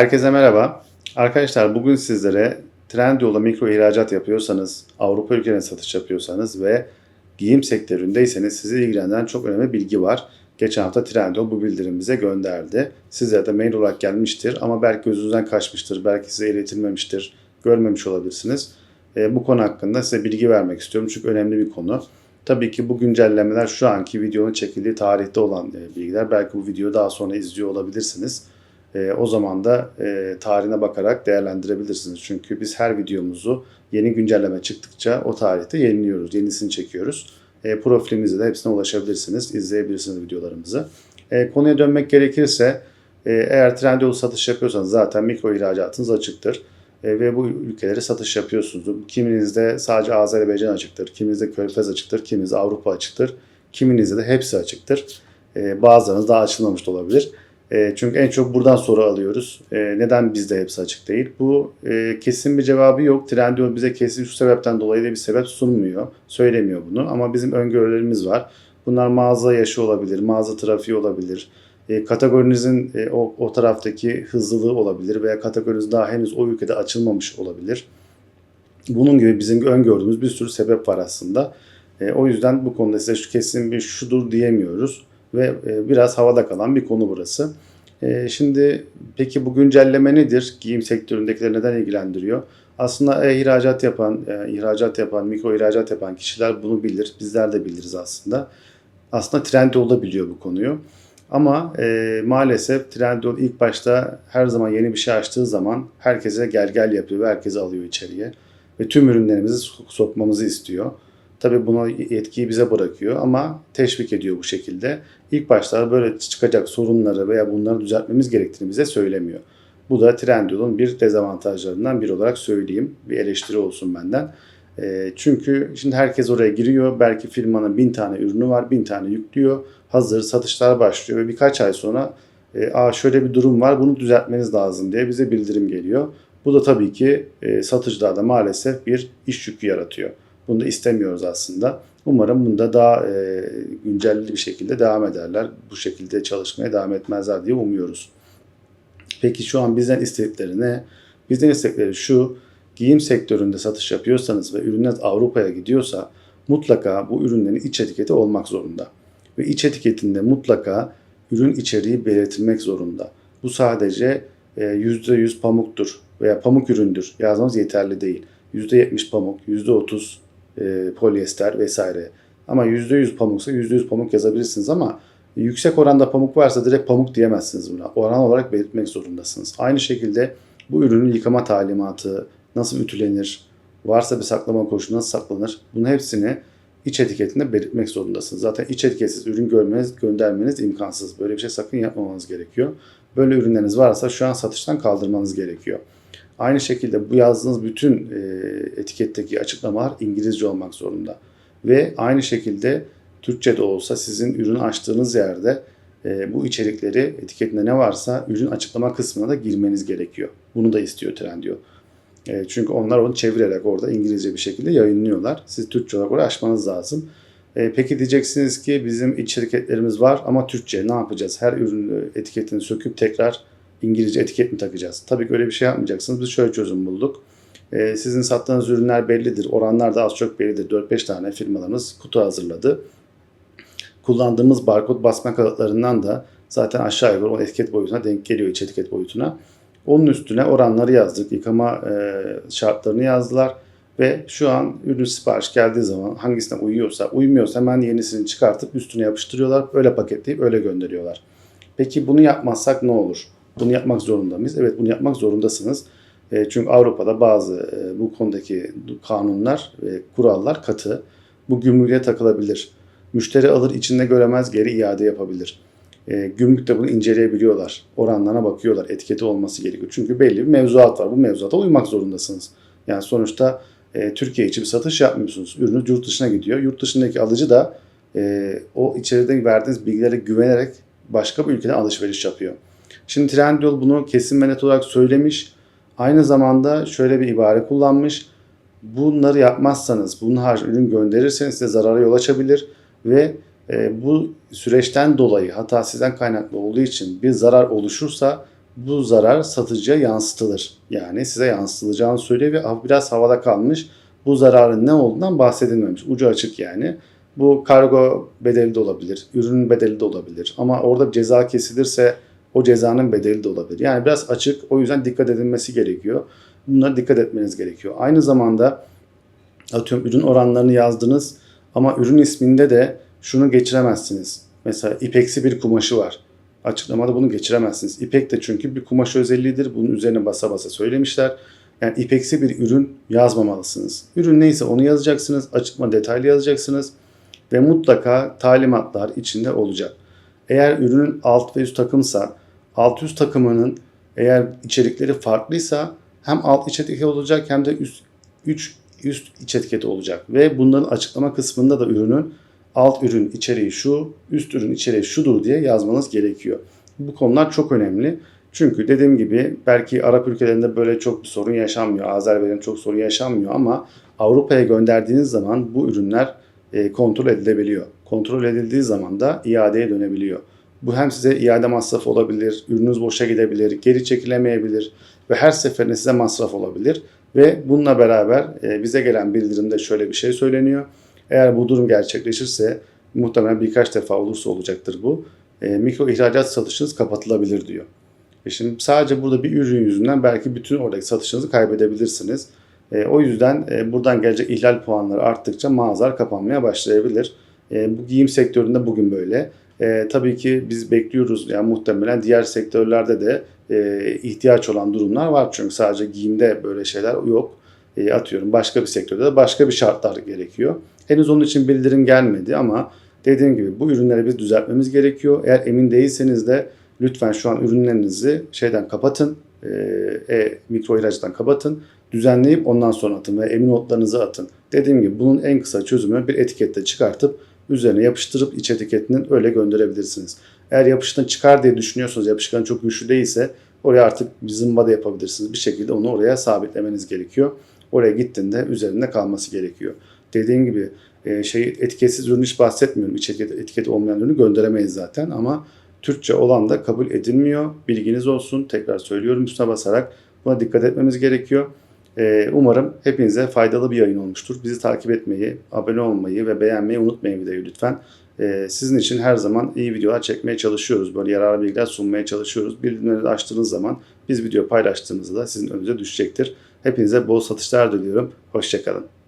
Herkese merhaba. Arkadaşlar bugün sizlere Trendyol'da mikro ihracat yapıyorsanız, Avrupa ülkelerine satış yapıyorsanız ve giyim sektöründeyseniz sizi ilgilendiren çok önemli bilgi var. Geçen hafta Trendyol bu bildirim bize gönderdi. Sizlere de mail olarak gelmiştir ama belki gözünüzden kaçmıştır, belki size iletilmemiştir, görmemiş olabilirsiniz. E, bu konu hakkında size bilgi vermek istiyorum çünkü önemli bir konu. Tabii ki bu güncellemeler şu anki videonun çekildiği tarihte olan e, bilgiler. Belki bu videoyu daha sonra izliyor olabilirsiniz. E, o zaman da e, tarihine bakarak değerlendirebilirsiniz. Çünkü biz her videomuzu yeni güncelleme çıktıkça o tarihte yeniliyoruz, yenisini çekiyoruz. E, profilimizde de hepsine ulaşabilirsiniz, izleyebilirsiniz videolarımızı. E, konuya dönmek gerekirse e, eğer Trendyol satış yapıyorsanız zaten mikro ihracatınız açıktır. E, ve bu ülkelere satış yapıyorsunuz. Kiminizde sadece Azerbaycan açıktır, kiminizde Körfez açıktır, kiminizde Avrupa açıktır, kiminizde de hepsi açıktır. E, bazılarınız daha açılmamış da olabilir. E, çünkü en çok buradan soru alıyoruz. E, neden bizde hepsi açık değil? Bu e, kesin bir cevabı yok. Trendyol bize kesin şu sebepten dolayı da bir sebep sunmuyor. Söylemiyor bunu ama bizim öngörülerimiz var. Bunlar mağaza yaşı olabilir, mağaza trafiği olabilir. Kategorinizin o, o taraftaki hızlılığı olabilir veya kategoriniz daha henüz o ülkede açılmamış olabilir. Bunun gibi bizim öngördüğümüz bir sürü sebep var aslında. O yüzden bu konuda size şu kesin bir şudur diyemiyoruz ve e, biraz havada kalan bir konu burası. E, şimdi peki bu güncelleme nedir? Giyim sektöründekileri neden ilgilendiriyor? Aslında ihracat yapan, e, ihracat yapan, mikro ihracat yapan kişiler bunu bilir. Bizler de biliriz aslında. Aslında Trendyol da biliyor bu konuyu. Ama e, maalesef Trendyol ilk başta her zaman yeni bir şey açtığı zaman herkese gel gel yapıyor ve herkesi alıyor içeriye. Ve tüm ürünlerimizi sokmamızı istiyor. Tabii buna yetkiyi bize bırakıyor ama teşvik ediyor bu şekilde. İlk başta böyle çıkacak sorunları veya bunları düzeltmemiz gerektiğini bize söylemiyor. Bu da Trendyol'un bir dezavantajlarından biri olarak söyleyeyim. Bir eleştiri olsun benden. E, çünkü şimdi herkes oraya giriyor. Belki firmanın bin tane ürünü var, bin tane yüklüyor. Hazır satışlar başlıyor ve birkaç ay sonra e, Aa şöyle bir durum var bunu düzeltmeniz lazım diye bize bildirim geliyor. Bu da tabii ki e, satıcılarda maalesef bir iş yükü yaratıyor. Bunu da istemiyoruz aslında. Umarım bunda daha e, güncelli bir şekilde devam ederler. Bu şekilde çalışmaya devam etmezler diye umuyoruz. Peki şu an bizden istedikleri ne? Bizden istedikleri şu, giyim sektöründe satış yapıyorsanız ve ürünler Avrupa'ya gidiyorsa mutlaka bu ürünlerin iç etiketi olmak zorunda. Ve iç etiketinde mutlaka ürün içeriği belirtilmek zorunda. Bu sadece e, %100 pamuktur veya pamuk üründür yazmamız yeterli değil. %70 pamuk, %30 e, polyester vesaire. Ama %100 pamuksa %100 pamuk yazabilirsiniz ama yüksek oranda pamuk varsa direkt pamuk diyemezsiniz buna. Oran olarak belirtmek zorundasınız. Aynı şekilde bu ürünün yıkama talimatı, nasıl ütülenir, varsa bir saklama koşulu nasıl saklanır bunun hepsini iç etiketinde belirtmek zorundasınız. Zaten iç etiketsiz ürün görmeniz, göndermeniz imkansız. Böyle bir şey sakın yapmamanız gerekiyor. Böyle ürünleriniz varsa şu an satıştan kaldırmanız gerekiyor. Aynı şekilde bu yazdığınız bütün e, etiketteki açıklamalar İngilizce olmak zorunda. Ve aynı şekilde Türkçe de olsa sizin ürünü açtığınız yerde e, bu içerikleri etiketinde ne varsa ürün açıklama kısmına da girmeniz gerekiyor. Bunu da istiyor Trendyol. E, çünkü onlar onu çevirerek orada İngilizce bir şekilde yayınlıyorlar. Siz Türkçe olarak oraya açmanız lazım. Peki diyeceksiniz ki bizim içeriklerimiz var ama Türkçe ne yapacağız? Her ürün etiketini söküp tekrar İngilizce etiket mi takacağız? Tabii ki öyle bir şey yapmayacaksınız. Biz şöyle çözüm bulduk. E, sizin sattığınız ürünler bellidir. Oranlar da az çok bellidir. 4-5 tane firmalarımız kutu hazırladı. Kullandığımız barkod basma kalıtlarından da zaten aşağı yukarı o etiket boyutuna denk geliyor iç etiket boyutuna. Onun üstüne oranları yazdık. Yıkama e, şartlarını yazdılar. Ve şu an ürün sipariş geldiği zaman hangisine uyuyorsa, uymuyorsa hemen yenisini çıkartıp üstüne yapıştırıyorlar. Öyle paketleyip öyle gönderiyorlar. Peki bunu yapmazsak ne olur? Bunu yapmak zorunda mıyız? Evet bunu yapmak zorundasınız. E, çünkü Avrupa'da bazı e, bu konudaki kanunlar ve kurallar katı. Bu gümrüğe takılabilir. Müşteri alır içinde göremez geri iade yapabilir. E, gümrükte bunu inceleyebiliyorlar. Oranlarına bakıyorlar. Etiketi olması gerekiyor. Çünkü belli bir mevzuat var. Bu mevzuata uymak zorundasınız. Yani sonuçta e, Türkiye için bir satış yapmıyorsunuz. Ürünü yurt dışına gidiyor. Yurt dışındaki alıcı da e, o içeride verdiğiniz bilgilere güvenerek başka bir ülkeden alışveriş yapıyor. Şimdi Trendyol bunu kesin ve net olarak söylemiş. Aynı zamanda şöyle bir ibare kullanmış. Bunları yapmazsanız, bunun harcı ürün gönderirseniz size zarara yol açabilir ve e, bu süreçten dolayı hata sizden kaynaklı olduğu için bir zarar oluşursa bu zarar satıcıya yansıtılır. Yani size yansıtılacağını söylüyor ve biraz havada kalmış. Bu zararın ne olduğundan bahsedilmemiş. Ucu açık yani. Bu kargo bedeli de olabilir, ürünün bedeli de olabilir. Ama orada ceza kesilirse o cezanın bedeli de olabilir. Yani biraz açık. O yüzden dikkat edilmesi gerekiyor. Bunlara dikkat etmeniz gerekiyor. Aynı zamanda atıyorum ürün oranlarını yazdınız ama ürün isminde de şunu geçiremezsiniz. Mesela ipeksi bir kumaşı var. Açıklamada bunu geçiremezsiniz. İpek de çünkü bir kumaş özelliğidir. Bunun üzerine basa basa söylemişler. Yani ipeksi bir ürün yazmamalısınız. Ürün neyse onu yazacaksınız. Açıklama detaylı yazacaksınız. Ve mutlaka talimatlar içinde olacak. Eğer ürünün alt ve üst takımsa, alt üst takımının eğer içerikleri farklıysa hem alt iç etiketi olacak hem de üst, üç, üst iç etiketi olacak. Ve bunların açıklama kısmında da ürünün alt ürün içeriği şu, üst ürün içeriği şudur diye yazmanız gerekiyor. Bu konular çok önemli. Çünkü dediğim gibi belki Arap ülkelerinde böyle çok bir sorun yaşanmıyor. Azerbaycan'da çok sorun yaşanmıyor ama Avrupa'ya gönderdiğiniz zaman bu ürünler e, kontrol edilebiliyor. Kontrol edildiği zaman da iadeye dönebiliyor. Bu hem size iade masrafı olabilir, ürününüz boşa gidebilir, geri çekilemeyebilir ve her seferinde size masraf olabilir. Ve bununla beraber e, bize gelen bildirimde şöyle bir şey söyleniyor. Eğer bu durum gerçekleşirse muhtemelen birkaç defa olursa olacaktır bu. E, mikro ihracat satışınız kapatılabilir diyor. E şimdi sadece burada bir ürün yüzünden belki bütün oradaki satışınızı kaybedebilirsiniz. O yüzden buradan gelecek ihlal puanları arttıkça mağazalar kapanmaya başlayabilir. Bu giyim sektöründe bugün böyle. E, tabii ki biz bekliyoruz yani muhtemelen diğer sektörlerde de e, ihtiyaç olan durumlar var. Çünkü sadece giyimde böyle şeyler yok. E, atıyorum başka bir sektörde de başka bir şartlar gerekiyor. Henüz onun için bildirim gelmedi ama dediğim gibi bu ürünleri biz düzeltmemiz gerekiyor. Eğer emin değilseniz de lütfen şu an ürünlerinizi şeyden kapatın. E, e, mikro ihracattan kapatın. Düzenleyip ondan sonra atın ve emin notlarınızı atın. Dediğim gibi bunun en kısa çözümü bir etikette çıkartıp üzerine yapıştırıp iç etiketinin öyle gönderebilirsiniz. Eğer yapıştan çıkar diye düşünüyorsanız yapışkan çok güçlü değilse oraya artık zımba da yapabilirsiniz. Bir şekilde onu oraya sabitlemeniz gerekiyor. Oraya gittiğinde üzerinde kalması gerekiyor. Dediğim gibi e, şey etiketsiz ürün hiç bahsetmiyorum. İç etiket, etiketi olmayan ürünü gönderemeyiz zaten ama Türkçe olan da kabul edilmiyor. Bilginiz olsun. Tekrar söylüyorum üstüne basarak buna dikkat etmemiz gerekiyor. Ee, umarım hepinize faydalı bir yayın olmuştur. Bizi takip etmeyi, abone olmayı ve beğenmeyi unutmayın videoyu lütfen. Ee, sizin için her zaman iyi videolar çekmeye çalışıyoruz. Böyle yararlı bilgiler sunmaya çalışıyoruz. Bildirimleri açtığınız zaman biz video paylaştığımızda da sizin önünüze düşecektir. Hepinize bol satışlar diliyorum. Hoşçakalın.